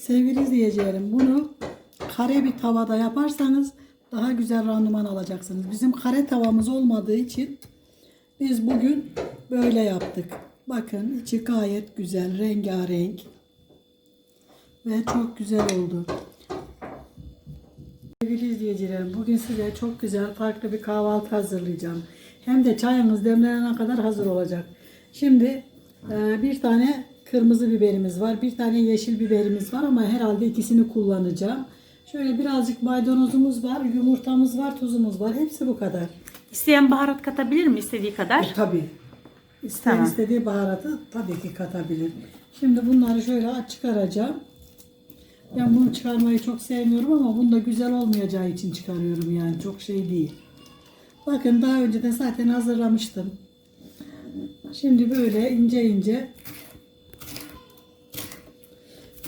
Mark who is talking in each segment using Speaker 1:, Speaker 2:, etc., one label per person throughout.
Speaker 1: Sevgili izleyicilerim bunu kare bir tavada yaparsanız daha güzel randıman alacaksınız. Bizim kare tavamız olmadığı için biz bugün böyle yaptık. Bakın içi gayet güzel, rengarenk ve çok güzel oldu. Sevgili izleyicilerim bugün size çok güzel farklı bir kahvaltı hazırlayacağım. Hem de çayımız demlenene kadar hazır olacak. Şimdi e, bir tane kırmızı biberimiz var. Bir tane yeşil biberimiz var ama herhalde ikisini kullanacağım. Şöyle birazcık maydanozumuz var, yumurtamız var, tuzumuz var. Hepsi bu kadar.
Speaker 2: İsteyen baharat katabilir mi istediği kadar?
Speaker 1: E, tabii. İsteyen
Speaker 2: Tamam.
Speaker 1: istediği baharatı tabii ki katabilir. Şimdi bunları şöyle çıkaracağım. Ben bunu çıkarmayı çok sevmiyorum ama bunda güzel olmayacağı için çıkarıyorum yani çok şey değil. Bakın daha önce de zaten hazırlamıştım. Şimdi böyle ince ince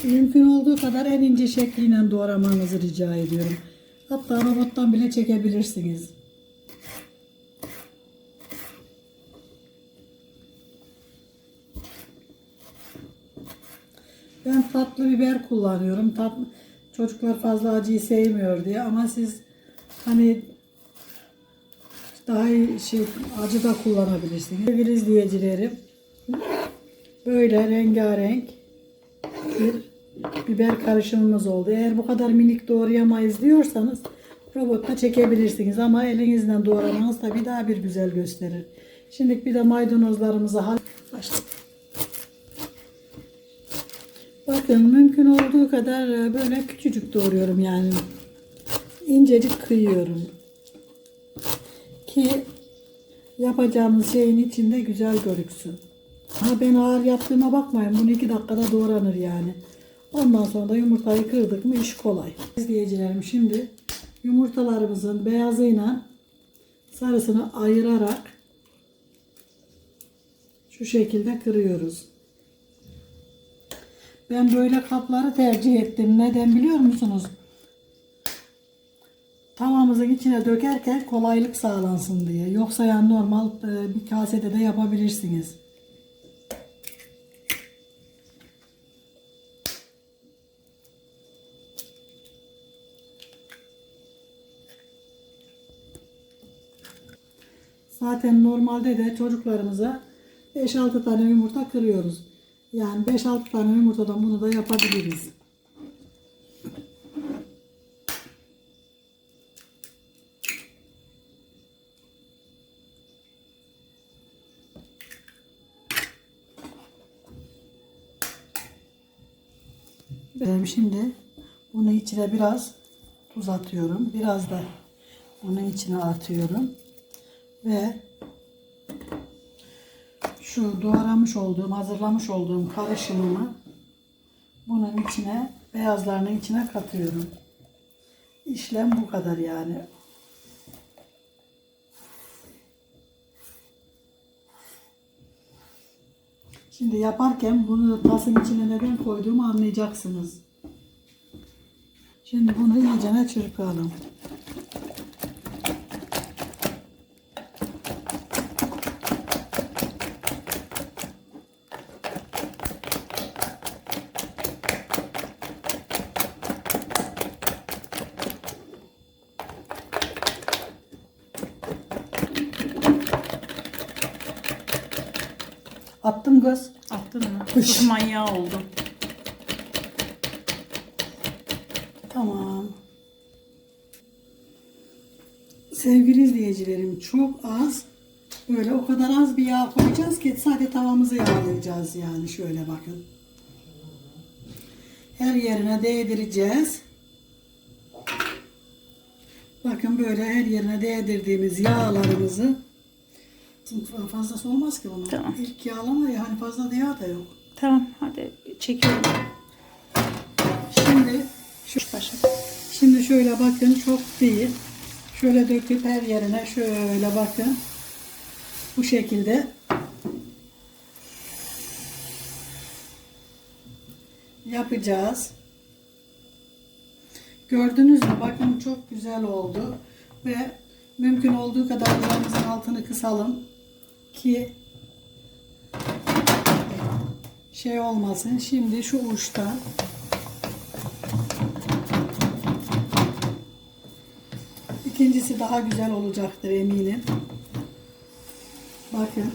Speaker 1: mümkün olduğu kadar en ince şekliyle doğramanızı rica ediyorum. Hatta robottan bile çekebilirsiniz. Ben tatlı biber kullanıyorum. Tat, çocuklar fazla acıyı sevmiyor diye ama siz hani daha iyi şey acı da kullanabilirsiniz. Sevgili izleyicilerim böyle rengarenk bir biber karışımımız oldu. Eğer bu kadar minik doğrayamayız diyorsanız robotta çekebilirsiniz ama elinizden doğramanız tabii daha bir güzel gösterir. Şimdi bir de maydanozlarımızı başladık. Bakın mümkün olduğu kadar e, böyle küçücük doğruyorum yani. İncecik kıyıyorum. Ki yapacağımız şeyin içinde güzel görüksün. Ha ben ağır yaptığıma bakmayın. Bunu iki dakikada doğranır yani. Ondan sonra da yumurtayı kırdık mı iş kolay. İzleyicilerim şimdi yumurtalarımızın beyazıyla sarısını ayırarak şu şekilde kırıyoruz. Ben böyle kapları tercih ettim. Neden biliyor musunuz? Tavamızın içine dökerken kolaylık sağlansın diye. Yoksa yani normal e, bir kasede de yapabilirsiniz. Zaten normalde de çocuklarımıza 5-6 tane yumurta kırıyoruz. Yani 5-6 tane yumurtadan bunu da yapabiliriz. Ben şimdi bunun içine biraz tuz atıyorum. Biraz da bunun içine atıyorum. Ve şu doğramış olduğum, hazırlamış olduğum karışımımı bunun içine, beyazlarının içine katıyorum. İşlem bu kadar yani. Şimdi yaparken bunu tasın içine neden koyduğumu anlayacaksınız. Şimdi bunu iyicene çırpalım. Attım kız.
Speaker 2: Attın mı?
Speaker 1: Hış.
Speaker 2: Çok manyağı oldu.
Speaker 1: Tamam. Sevgili izleyicilerim çok az böyle o kadar az bir yağ koyacağız ki sadece tavamızı yağlayacağız yani şöyle bakın. Her yerine değdireceğiz. Bakın böyle her yerine değdirdiğimiz yağlarımızı fazlası olmaz ki bunun.
Speaker 2: Tamam.
Speaker 1: İlk yağlama ya hani fazla da yağ da yok.
Speaker 2: Tamam hadi çekiyorum.
Speaker 1: Şimdi şu
Speaker 2: Başla.
Speaker 1: Şimdi şöyle bakın çok değil. Şöyle döküp her yerine şöyle bakın. Bu şekilde. Yapacağız. Gördünüz mü? Bakın çok güzel oldu. Ve mümkün olduğu kadar ocağımızın altını kısalım. Ki şey olmasın. Şimdi şu uçtan İkincisi daha güzel olacaktır eminim. Bakın.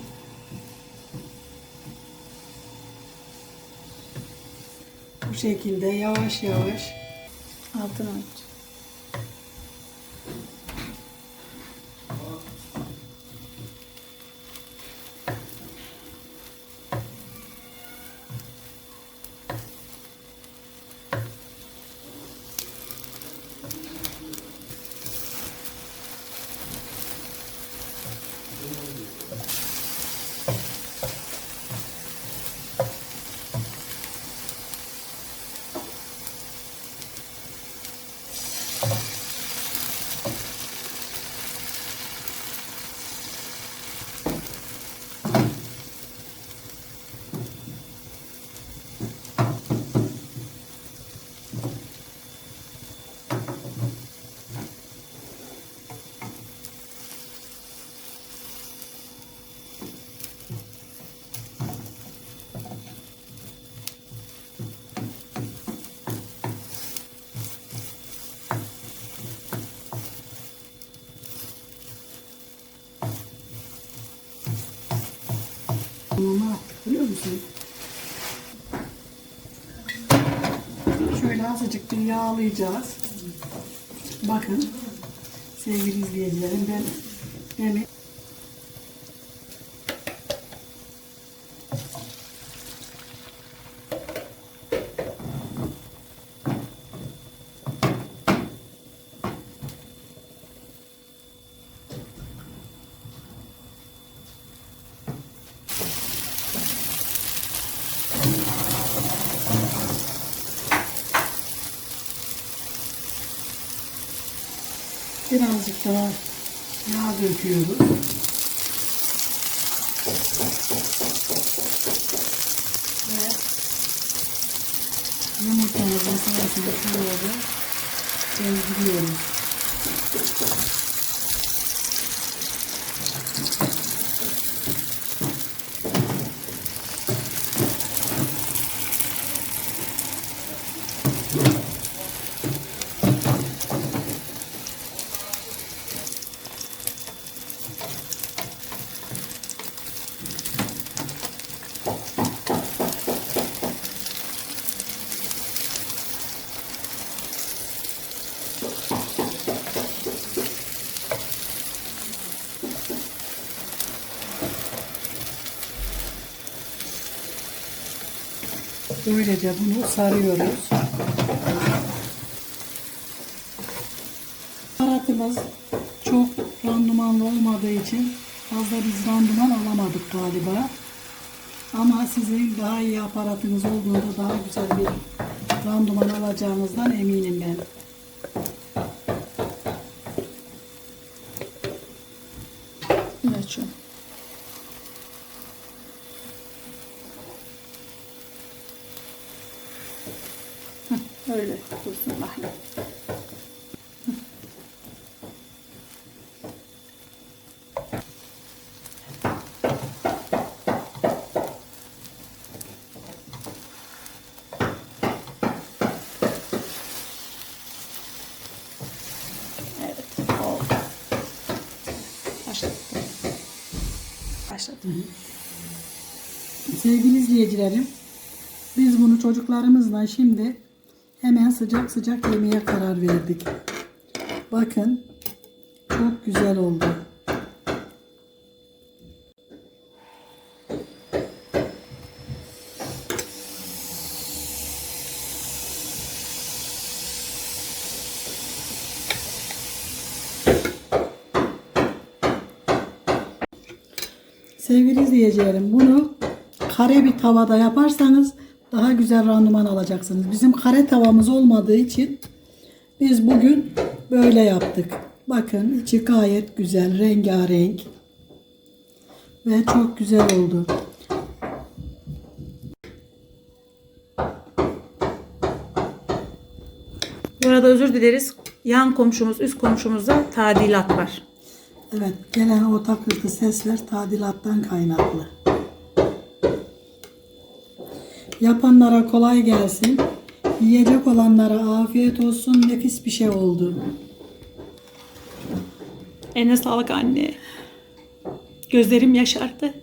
Speaker 1: Bu şekilde yavaş yavaş
Speaker 2: Altını aç.
Speaker 1: Yaptık biliyor musun? Şöyle azıcık bir yağlayacağız. Bakın sevgili izleyicilerim ben yemek birazcık daha yağ döküyoruz. Ve yumurtamızın sarısını şöyle gezdiriyoruz. Böylece bunu sarıyoruz. Baharatımız çok randımanlı olmadığı için fazla biz randıman alamadık galiba. Ama sizin daha iyi aparatınız olduğunda daha güzel bir randıman alacağınızdan eminim ben.
Speaker 2: Evet şu. Hı, Öyle dursun bakayım. Başladık.
Speaker 1: Sevgili izleyicilerim, biz bunu çocuklarımızla şimdi hemen sıcak sıcak yemeye karar verdik. Bakın, çok güzel oldu. Sevgili izleyicilerim bunu kare bir tavada yaparsanız daha güzel randıman alacaksınız. Bizim kare tavamız olmadığı için biz bugün böyle yaptık. Bakın içi gayet güzel, rengarenk ve çok güzel oldu.
Speaker 2: Bu arada özür dileriz. Yan komşumuz, üst komşumuzda tadilat var.
Speaker 1: Evet, gelen o takırtı sesler tadilattan kaynaklı. Yapanlara kolay gelsin. Yiyecek olanlara afiyet olsun. Nefis bir şey oldu.
Speaker 2: Eline sağlık anne. Gözlerim yaşardı.